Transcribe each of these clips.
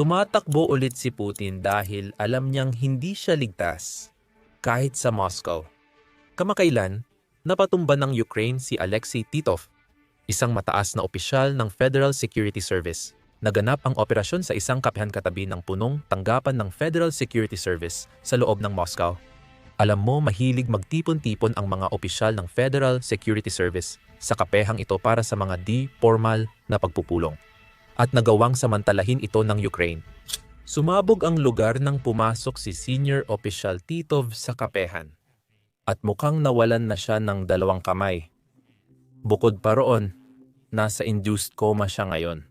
Tumatakbo ulit si Putin dahil alam niyang hindi siya ligtas kahit sa Moscow. Kamakailan, napatumba ng Ukraine si Alexei Titov, isang mataas na opisyal ng Federal Security Service. Naganap ang operasyon sa isang kapihan katabi ng punong tanggapan ng Federal Security Service sa loob ng Moscow. Alam mo, mahilig magtipon-tipon ang mga opisyal ng Federal Security Service sa kapehang ito para sa mga di-formal na pagpupulong. At nagawang samantalahin ito ng Ukraine. Sumabog ang lugar nang pumasok si Senior Official Titov sa kapehan. At mukhang nawalan na siya ng dalawang kamay. Bukod pa roon, nasa induced coma siya ngayon.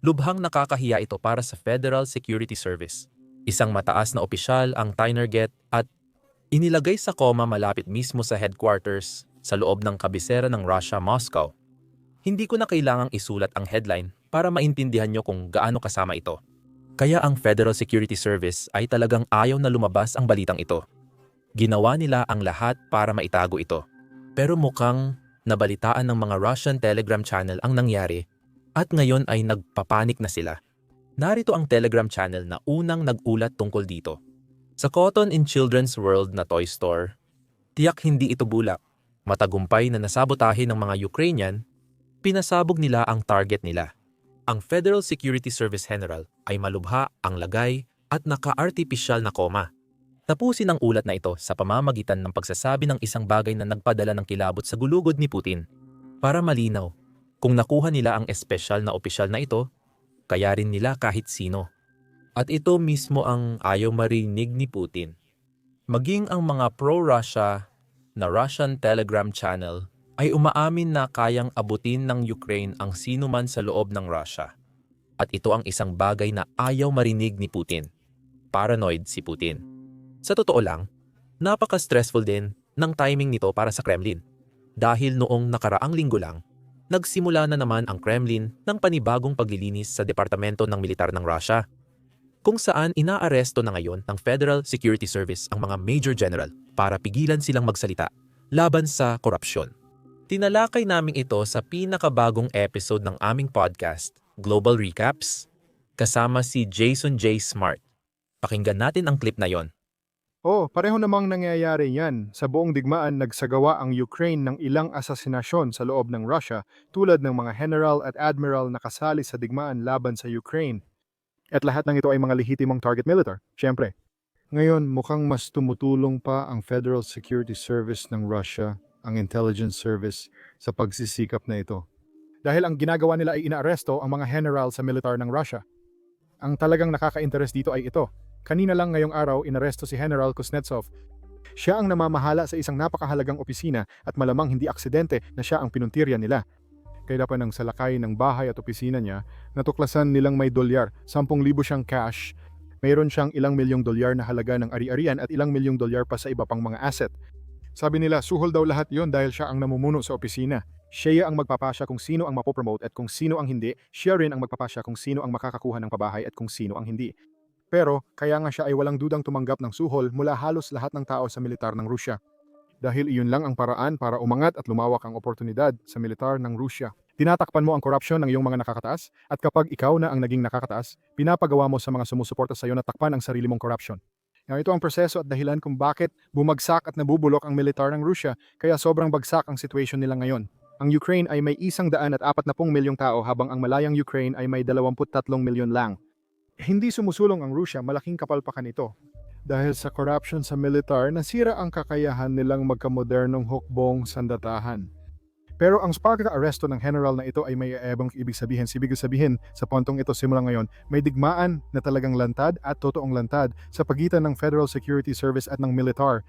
Lubhang nakakahiya ito para sa Federal Security Service. Isang mataas na opisyal ang Tinerget at inilagay sa coma malapit mismo sa headquarters sa loob ng kabisera ng Russia, Moscow. Hindi ko na kailangang isulat ang headline para maintindihan nyo kung gaano kasama ito. Kaya ang Federal Security Service ay talagang ayaw na lumabas ang balitang ito. Ginawa nila ang lahat para maitago ito. Pero mukhang nabalitaan ng mga Russian Telegram channel ang nangyari at ngayon ay nagpapanik na sila. Narito ang Telegram channel na unang nag-ulat tungkol dito. Sa Cotton in Children's World na toy store, tiyak hindi ito bulak. Matagumpay na nasabotahe ng mga Ukrainian, pinasabog nila ang target nila. Ang Federal Security Service General ay malubha ang lagay at naka-artificial na koma. Tapusin ang ulat na ito sa pamamagitan ng pagsasabi ng isang bagay na nagpadala ng kilabot sa gulugod ni Putin. Para malinaw, kung nakuha nila ang espesyal na opisyal na ito, kaya rin nila kahit sino. At ito mismo ang ayaw marinig ni Putin. Maging ang mga pro-Russia na Russian Telegram channel ay umaamin na kayang abutin ng Ukraine ang sino man sa loob ng Russia. At ito ang isang bagay na ayaw marinig ni Putin. Paranoid si Putin. Sa totoo lang, napaka-stressful din ng timing nito para sa Kremlin. Dahil noong nakaraang linggo lang, nagsimula na naman ang Kremlin ng panibagong paglilinis sa Departamento ng Militar ng Russia, kung saan inaaresto na ngayon ng Federal Security Service ang mga Major General para pigilan silang magsalita laban sa korupsyon. Tinalakay namin ito sa pinakabagong episode ng aming podcast, Global Recaps, kasama si Jason J. Smart. Pakinggan natin ang clip na yon. Oh, pareho namang nangyayari yan. Sa buong digmaan, nagsagawa ang Ukraine ng ilang asasinasyon sa loob ng Russia tulad ng mga general at admiral na kasali sa digmaan laban sa Ukraine. At lahat ng ito ay mga lehitimong target militar, syempre. Ngayon, mukhang mas tumutulong pa ang Federal Security Service ng Russia, ang intelligence service, sa pagsisikap na ito. Dahil ang ginagawa nila ay inaaresto ang mga general sa militar ng Russia. Ang talagang nakaka-interest dito ay ito, Kanina lang ngayong araw, inaresto si General Kuznetsov. Siya ang namamahala sa isang napakahalagang opisina at malamang hindi aksidente na siya ang pinuntirya nila. Kaya pa ng salakay ng bahay at opisina niya, natuklasan nilang may dolyar, 10,000 siyang cash, mayroon siyang ilang milyong dolyar na halaga ng ari-arian at ilang milyong dolyar pa sa iba pang mga asset. Sabi nila, suhol daw lahat yon dahil siya ang namumuno sa opisina. Siya ang magpapasya kung sino ang mapopromote at kung sino ang hindi. Siya rin ang magpapasya kung sino ang makakakuha ng pabahay at kung sino ang hindi. Pero kaya nga siya ay walang dudang tumanggap ng suhol mula halos lahat ng tao sa militar ng Rusya. Dahil iyon lang ang paraan para umangat at lumawak ang oportunidad sa militar ng Rusya. Tinatakpan mo ang korupsyon ng iyong mga nakakataas at kapag ikaw na ang naging nakakataas, pinapagawa mo sa mga sumusuporta sa iyo na takpan ang sarili mong korupsyon. Now, ito ang proseso at dahilan kung bakit bumagsak at nabubulok ang militar ng Rusya kaya sobrang bagsak ang situation nila ngayon. Ang Ukraine ay may isang daan at apat na pong milyong tao habang ang malayang Ukraine ay may 23 milyon lang. Hindi sumusulong ang Rusya, malaking kapalpakan ito. Dahil sa corruption sa militar, nasira ang kakayahan nilang magkamodernong hukbong sandatahan. Pero ang pagkaka-aresto ng general na ito ay may ebang ibig sabihin. Ibig sabihin, sa pontong ito simula ngayon, may digmaan na talagang lantad at totoong lantad sa pagitan ng Federal Security Service at ng militar.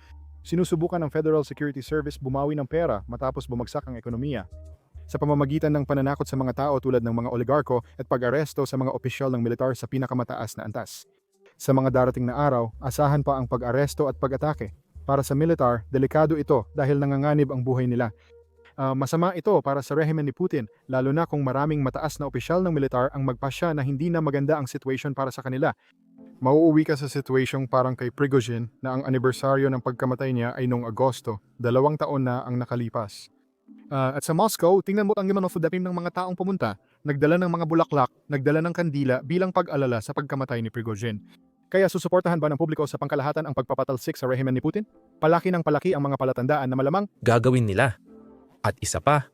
Sinusubukan ng Federal Security Service bumawi ng pera matapos bumagsak ang ekonomiya sa pamamagitan ng pananakot sa mga tao tulad ng mga oligarko at pag-aresto sa mga opisyal ng militar sa pinakamataas na antas. Sa mga darating na araw, asahan pa ang pag-aresto at pag-atake. Para sa militar, delikado ito dahil nanganganib ang buhay nila. Uh, masama ito para sa rehimen ni Putin, lalo na kung maraming mataas na opisyal ng militar ang magpasya na hindi na maganda ang situation para sa kanila. Mauuwi ka sa situation parang kay Prigozhin na ang anibersaryo ng pagkamatay niya ay noong Agosto, dalawang taon na ang nakalipas. Uh, at sa Moscow, tingnan mo ang naman of the ng mga taong pumunta. nagdala ng mga bulaklak, nagdala ng kandila bilang pag-alala sa pagkamatay ni Prigozhin. Kaya susuportahan ba ng publiko sa pangkalahatan ang pagpapatalsik sa rehimen ni Putin? Palaki ng palaki ang mga palatandaan na malamang Gagawin nila. At isa pa,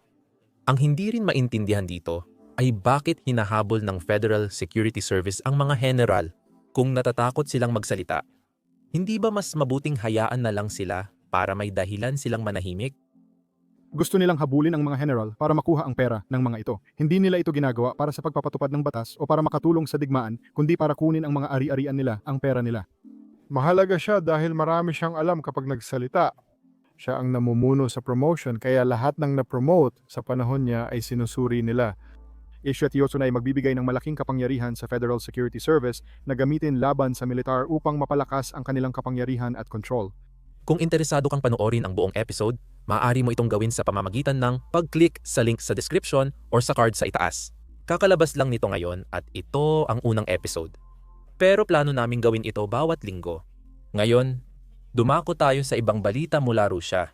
ang hindi rin maintindihan dito ay bakit hinahabol ng Federal Security Service ang mga general kung natatakot silang magsalita. Hindi ba mas mabuting hayaan na lang sila para may dahilan silang manahimik? gusto nilang habulin ang mga general para makuha ang pera ng mga ito. Hindi nila ito ginagawa para sa pagpapatupad ng batas o para makatulong sa digmaan, kundi para kunin ang mga ari-arian nila, ang pera nila. Mahalaga siya dahil marami siyang alam kapag nagsalita. Siya ang namumuno sa promotion kaya lahat ng na-promote sa panahon niya ay sinusuri nila. Isyat Yosun ay magbibigay ng malaking kapangyarihan sa Federal Security Service na gamitin laban sa militar upang mapalakas ang kanilang kapangyarihan at control. Kung interesado kang panoorin ang buong episode, maaari mo itong gawin sa pamamagitan ng pag-click sa link sa description or sa card sa itaas. Kakalabas lang nito ngayon at ito ang unang episode. Pero plano naming gawin ito bawat linggo. Ngayon, dumako tayo sa ibang balita mula Rusya.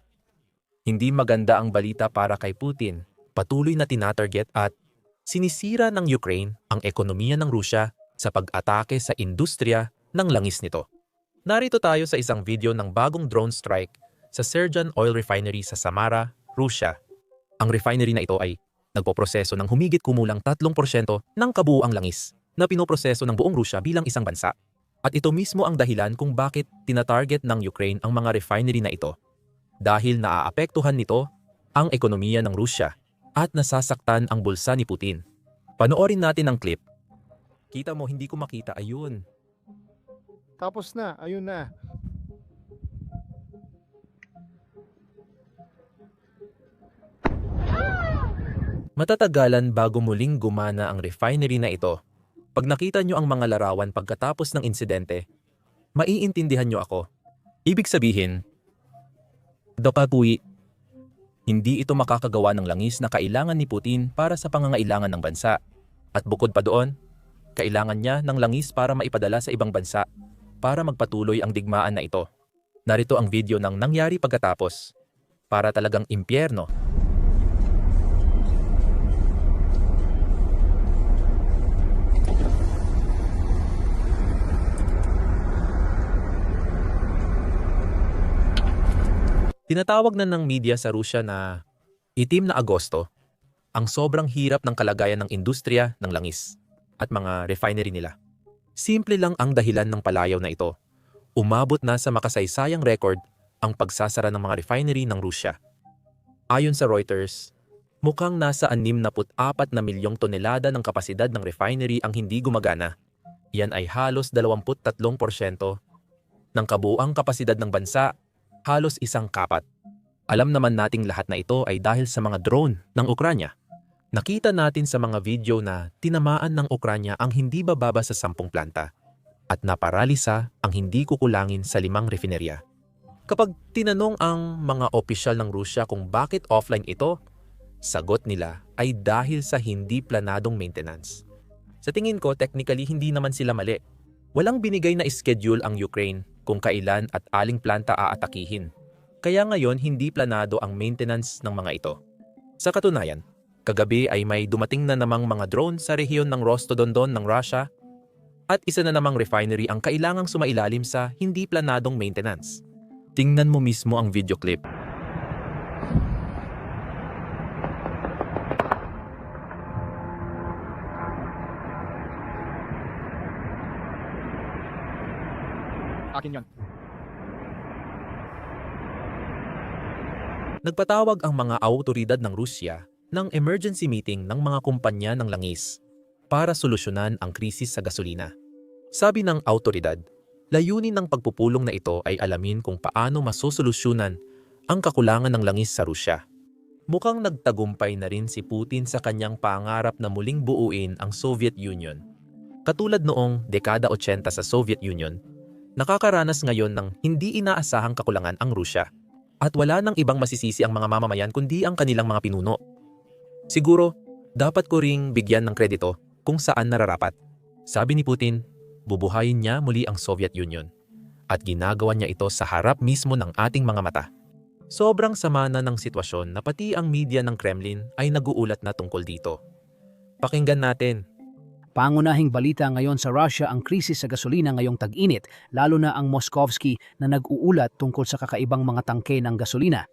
Hindi maganda ang balita para kay Putin. Patuloy na tinatarget at sinisira ng Ukraine ang ekonomiya ng Rusya sa pag-atake sa industriya ng langis nito. Narito tayo sa isang video ng bagong drone strike sa Serjan Oil Refinery sa Samara, Russia. Ang refinery na ito ay nagpoproseso ng humigit kumulang 3% ng kabuuang langis na pinoproseso ng buong Russia bilang isang bansa. At ito mismo ang dahilan kung bakit tinatarget ng Ukraine ang mga refinery na ito. Dahil naaapektuhan nito ang ekonomiya ng Russia at nasasaktan ang bulsa ni Putin. Panoorin natin ang clip. Kita mo, hindi ko makita. Ayun. Tapos na, ayun na. Matatagalan bago muling gumana ang refinery na ito. Pag nakita nyo ang mga larawan pagkatapos ng insidente, maiintindihan nyo ako. Ibig sabihin, Dokapui, hindi ito makakagawa ng langis na kailangan ni Putin para sa pangangailangan ng bansa. At bukod pa doon, kailangan niya ng langis para maipadala sa ibang bansa para magpatuloy ang digmaan na ito. Narito ang video ng nangyari pagkatapos. Para talagang impyerno Tinatawag na ng media sa Rusya na itim na Agosto ang sobrang hirap ng kalagayan ng industriya ng langis at mga refinery nila. Simple lang ang dahilan ng palayaw na ito. Umabot na sa makasaysayang record ang pagsasara ng mga refinery ng Rusya. Ayon sa Reuters, mukhang nasa 64 na milyong tonelada ng kapasidad ng refinery ang hindi gumagana. Yan ay halos 23% ng kabuuang kapasidad ng bansa halos isang kapat. Alam naman nating lahat na ito ay dahil sa mga drone ng Ukranya. Nakita natin sa mga video na tinamaan ng Ukranya ang hindi bababa sa sampung planta at naparalisa ang hindi kukulangin sa limang refinerya. Kapag tinanong ang mga opisyal ng Rusya kung bakit offline ito, sagot nila ay dahil sa hindi planadong maintenance. Sa tingin ko, technically hindi naman sila mali. Walang binigay na schedule ang Ukraine kung kailan at aling planta aatakihin. Kaya ngayon hindi planado ang maintenance ng mga ito. Sa katunayan, kagabi ay may dumating na namang mga drone sa rehiyon ng Rostodon-Don ng Russia at isa na namang refinery ang kailangang sumailalim sa hindi planadong maintenance. Tingnan mo mismo ang video clip. Akin yon. Nagpatawag ang mga autoridad ng Rusya ng emergency meeting ng mga kumpanya ng langis para solusyonan ang krisis sa gasolina. Sabi ng autoridad, layunin ng pagpupulong na ito ay alamin kung paano masosolusyonan ang kakulangan ng langis sa Rusya. Mukhang nagtagumpay na rin si Putin sa kanyang pangarap na muling buuin ang Soviet Union. Katulad noong dekada 80 sa Soviet Union, nakakaranas ngayon ng hindi inaasahang kakulangan ang Rusya at wala nang ibang masisisi ang mga mamamayan kundi ang kanilang mga pinuno. Siguro, dapat ko ring bigyan ng kredito kung saan nararapat. Sabi ni Putin, bubuhayin niya muli ang Soviet Union at ginagawa niya ito sa harap mismo ng ating mga mata. Sobrang sama na ng sitwasyon na pati ang media ng Kremlin ay naguulat na tungkol dito. Pakinggan natin. Pangunahing balita ngayon sa Russia ang krisis sa gasolina ngayong tag-init, lalo na ang Moskovsky na nag-uulat tungkol sa kakaibang mga tangke ng gasolina.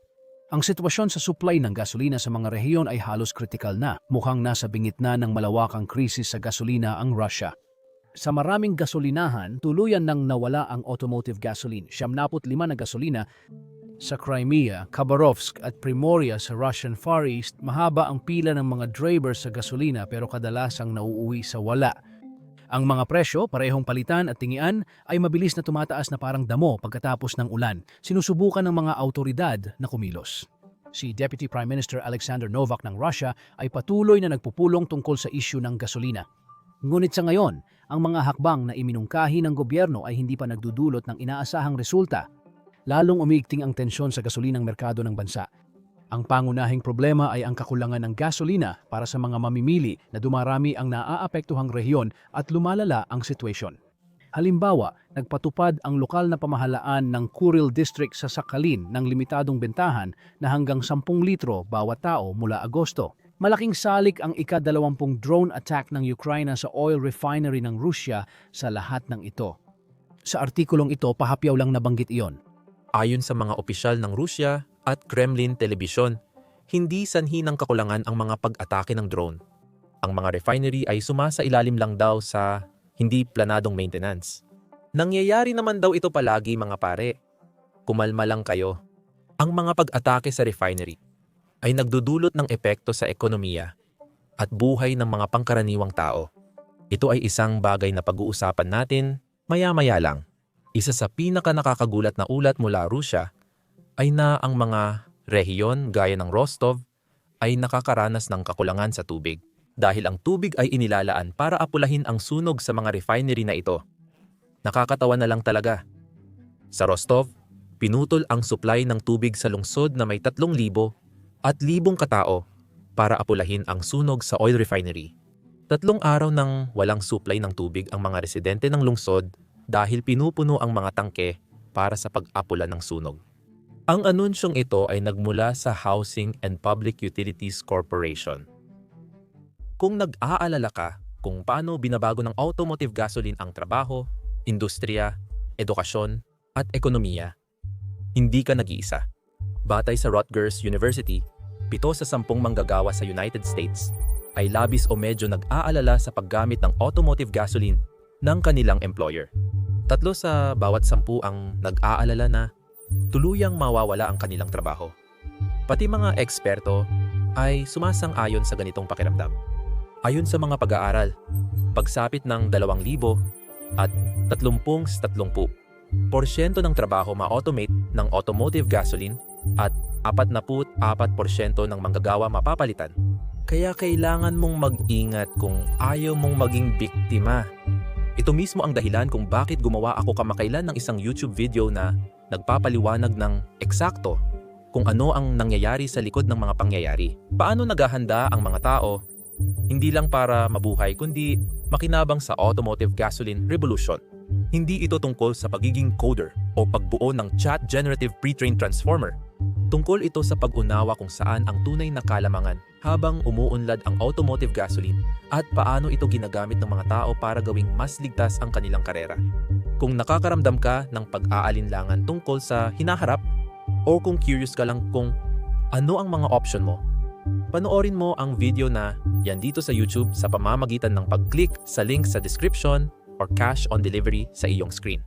Ang sitwasyon sa supply ng gasolina sa mga rehiyon ay halos kritikal na. Mukhang nasa bingit na ng malawakang krisis sa gasolina ang Russia. Sa maraming gasolinahan, tuluyan nang nawala ang automotive gasoline. 75 na gasolina sa Crimea, Khabarovsk at Primoria sa Russian Far East, mahaba ang pila ng mga drivers sa gasolina pero kadalasang nauuwi sa wala. Ang mga presyo, parehong palitan at tingian, ay mabilis na tumataas na parang damo pagkatapos ng ulan. Sinusubukan ng mga autoridad na kumilos. Si Deputy Prime Minister Alexander Novak ng Russia ay patuloy na nagpupulong tungkol sa isyu ng gasolina. Ngunit sa ngayon, ang mga hakbang na iminungkahi ng gobyerno ay hindi pa nagdudulot ng inaasahang resulta lalong umiigting ang tensyon sa gasolinang merkado ng bansa. Ang pangunahing problema ay ang kakulangan ng gasolina para sa mga mamimili na dumarami ang naaapektuhang rehiyon at lumalala ang sitwasyon. Halimbawa, nagpatupad ang lokal na pamahalaan ng Kuril District sa Sakhalin ng limitadong bentahan na hanggang 10 litro bawat tao mula Agosto. Malaking salik ang ika-dalawampung drone attack ng Ukraine sa oil refinery ng Russia sa lahat ng ito. Sa artikulong ito, pahapyaw lang nabanggit iyon. Ayon sa mga opisyal ng Rusya at Kremlin Television, hindi sanhi ng kakulangan ang mga pag-atake ng drone. Ang mga refinery ay sumasa ilalim lang daw sa hindi planadong maintenance. Nangyayari naman daw ito palagi mga pare. Kumalma lang kayo. Ang mga pag-atake sa refinery ay nagdudulot ng epekto sa ekonomiya at buhay ng mga pangkaraniwang tao. Ito ay isang bagay na pag-uusapan natin maya-maya lang. Isa sa pinaka nakakagulat na ulat mula Rusya ay na ang mga rehiyon gaya ng Rostov ay nakakaranas ng kakulangan sa tubig dahil ang tubig ay inilalaan para apulahin ang sunog sa mga refinery na ito. Nakakatawa na lang talaga. Sa Rostov, pinutol ang supply ng tubig sa lungsod na may 3,000 at libong katao para apulahin ang sunog sa oil refinery. Tatlong araw nang walang supply ng tubig ang mga residente ng lungsod dahil pinupuno ang mga tangke para sa pag-apula ng sunog. Ang anunsyong ito ay nagmula sa Housing and Public Utilities Corporation. Kung nag-aalala ka kung paano binabago ng automotive gasoline ang trabaho, industriya, edukasyon, at ekonomiya, hindi ka nag-iisa. Batay sa Rutgers University, pito sa sampung manggagawa sa United States ay labis o medyo nag-aalala sa paggamit ng automotive gasoline ng kanilang employer. Tatlo sa bawat sampu ang nag-aalala na tuluyang mawawala ang kanilang trabaho. Pati mga eksperto ay sumasang-ayon sa ganitong pakiramdam. Ayon sa mga pag-aaral, pagsapit ng 2,000 at 30 sa 30, porsyento ng trabaho ma-automate ng automotive gasoline at 44% ng manggagawa mapapalitan. Kaya kailangan mong mag-ingat kung ayaw mong maging biktima ito mismo ang dahilan kung bakit gumawa ako kamakailan ng isang YouTube video na nagpapaliwanag ng eksakto kung ano ang nangyayari sa likod ng mga pangyayari. Paano naghahanda ang mga tao hindi lang para mabuhay kundi makinabang sa automotive gasoline revolution. Hindi ito tungkol sa pagiging coder o pagbuo ng chat generative pre-trained transformer. Tungkol ito sa pag-unawa kung saan ang tunay na kalamangan habang umuunlad ang automotive gasoline at paano ito ginagamit ng mga tao para gawing mas ligtas ang kanilang karera. Kung nakakaramdam ka ng pag-aalinlangan tungkol sa hinaharap o kung curious ka lang kung ano ang mga option mo, panoorin mo ang video na yan dito sa YouTube sa pamamagitan ng pag-click sa link sa description or cash on delivery sa iyong screen.